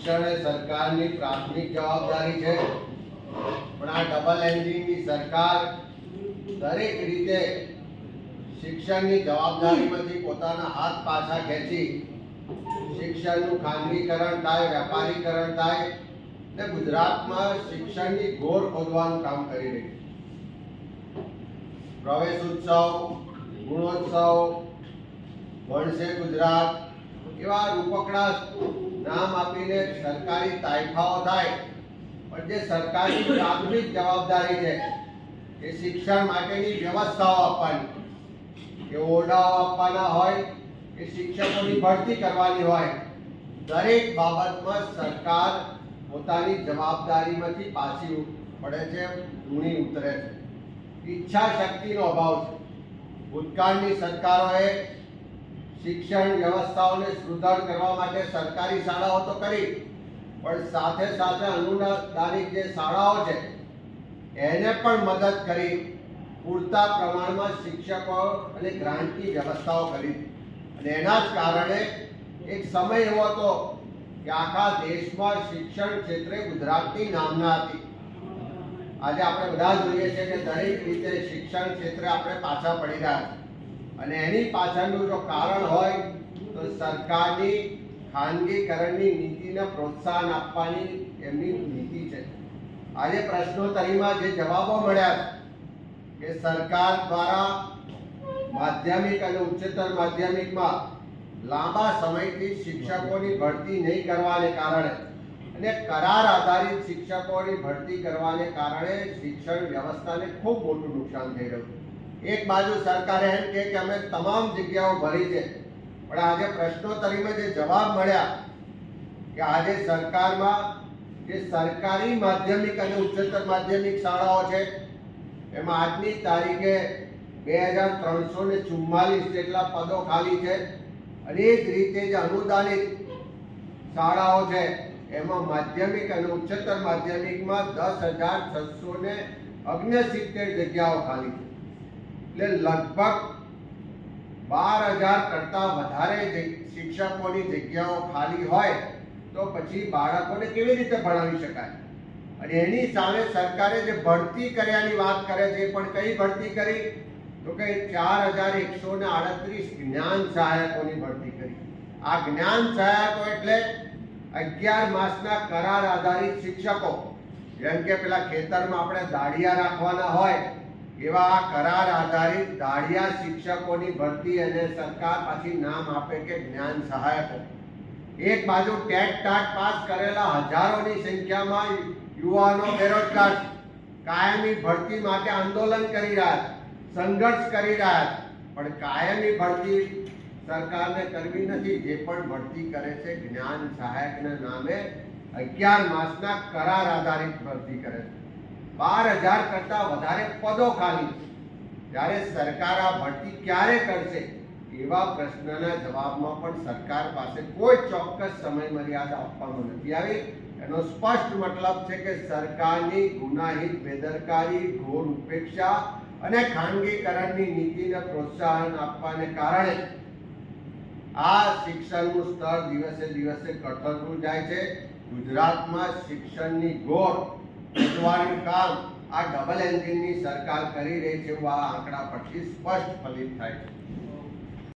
શિક્ષણ એ સરકારની પ્રાથમિક જવાબદારી છે. પણ આ ડબલ એન્જિનની સરકાર દરેક રીતે શિક્ષણની જવાબદારીમાંથી પોતાના હાથ પાછા ખેંચી શિક્ષણનું ખાનગીકરણ થાય, વેપારીકરણ થાય ને ગુજરાતમાં શિક્ષણની ઘોર ખોદવાનું કામ કરી રહી પ્રવેશ ઉત્સવ, ગુણોત્સવ, ભણશે ગુજરાત એવા રૂપકડા નામ આપીને સરકારી તાઇફાઓ થાય, પણ જે સરકારની પ્રાથમિક જવાબદારી છે, એ શિક્ષણ માટેની વ્યવસ્થાઓ આપવાની. કે ઓરડાઓ આપવાના હોય કે શિક્ષકોની ભરતી કરવાની હોય, દરેક બાબતમાં સરકાર પોતાની જવાબદારીમાંથી પાછી પડે છે, ઊણી ઉતરે છે. ઈચ્છા શક્તિનો અભાવ છે. ભૂતકાળની સરકારોએ શિક્ષણ વ્યવસ્થાઓને સુધાર કરવા માટે સરકારી શાળાઓ તો કરી, પણ સાથે સાથે અનુદાનિત જે શાળાઓ છે, એને પણ મદદ કરી, પૂરતા પ્રમાણમાં શિક્ષકો અને ગ્રાન્ટની વ્યવસ્થાઓ કરી. અને એના જ કારણે એક સમય એવો હતો કે આખા દેશમાં શિક્ષણ ક્ષેત્રે ગુજરાતની નામના હતી. આજે આપણે બધા જોઈએ છે કે દરેક રીતે શિક્ષણ ક્ષેત્રે આપણે પાછા પડી રહ્યા છે અને એની પાછળનું જો કારણ હોય, તો સરકારની ખાનગીકરણની નીતિને પ્રોત્સાહન આપવાની એમની નીતિ છે. આજે પ્રશ્નોત્તરીમાં જે જવાબો મળ્યા કે સરકાર દ્વારા માધ્યમિક અને ઉચ્ચતર માધ્યમિકમાં લાંબા સમયથી શિક્ષકોની ભરતી નહીં કરવાને કારણે અને કરાર આધારિત શિક્ષકોની ભરતી કરવાને કારણે શિક્ષણ વ્યવસ્થાને ખૂબ મોટું નુકસાન થઈ રહ્યું છે. એક બાજુ સરકારે એમ કે અમે તમામ જગ્યાઓ ભરી છે. પણ આજે પ્રશ્નોત્તરીમાં જે જવાબ મળ્યા કે આજે સરકારમાં જે સરકારી માધ્યમિક અને ઉચ્ચતર માધ્યમિક શાળાઓ છે, એમાં આજની તારીખે બે હજાર ત્રણસો ને ચુમ્માલીસ જેટલા પદો ખાલી છે. અને એ જ રીતે જે અનુદાનિત શાળાઓ છે, એમાં માધ્યમિક અને ઉચ્ચતર માધ્યમિકમાં દસ હજાર છસો ને અગ્નસિત્તેર જગ્યાઓ ખાલી છે. એટલે લગભગ બાર હજાર કરતા વધારે શિક્ષકોની જગ્યાઓ ખાલી હોય, તો પછી બાળકોને કેવી રીતે ભણાવી શકાય? અને એની સામે સરકારે જે ભરતી કર્યાની વાત કરે છે, એ પણ કઈ ભરતી કરી? તો કે ચાર હજાર એકસો ને આડત્રીસ જ્ઞાન સહાયકોની ભરતી કરી. આ જ્ઞાન સહાયકો એટલે અગિયાર માસના કરાર આધારિત શિક્ષકો. જેમ કે પેલા ખેતરમાં આપણે દાડિયા રાખવાના હોય એવા કરાર આધારિત દાળિયા શિક્ષકોની ભરતી અને સરકાર પાછી નામ આપે કે જ્ઞાન સહાયકો એક બાજુ ટેટ ટાટ પાસ કરેલા હજારોની સંખ્યામાં યુવાનો બેરોજગાર. કાયમી ભરતી માટે આંદોલન કરી રહ્યા સંઘર્ષ કરી રહ્યા પણ કાયમી ભરતી સરકારને કરવી નથી, જે પણ ભરતી કરે છે, જ્ઞાન સહાયકના નામે અગિયાર માસના કરાર આધારિત ભરતી કરે છે. બાર હજાર કરતા વધારે પદો ખાલી છે. જ્યારે સરકાર આ ભરતી ક્યારે કરશે? એવા પ્રશ્નના જવાબમાં પણ સરકાર પાસે કોઈ ચોક્કસ સમય મર્યાદા આપવામાં નથી આવી. એનો સ્પષ્ટ મતલબ છે કે સરકારની ગુનાહિત, બેદરકારી, ઘોર ઉપેક્ષા અને ખાનગીકરણની નીતિને પ્રોત્સાહન આપવાને કારણે આ શિક્ષણનું સ્તર દિવસે દિવસે કઠોરતું જાય છે. ગુજરાતમાં શિક્ષણની ગોળ વધવાનું કામ આ ડબલ એન્જિનની સરકાર કરી રહી છે એવું આ આંકડા પરથી સ્પષ્ટ ફલિત થાય છે.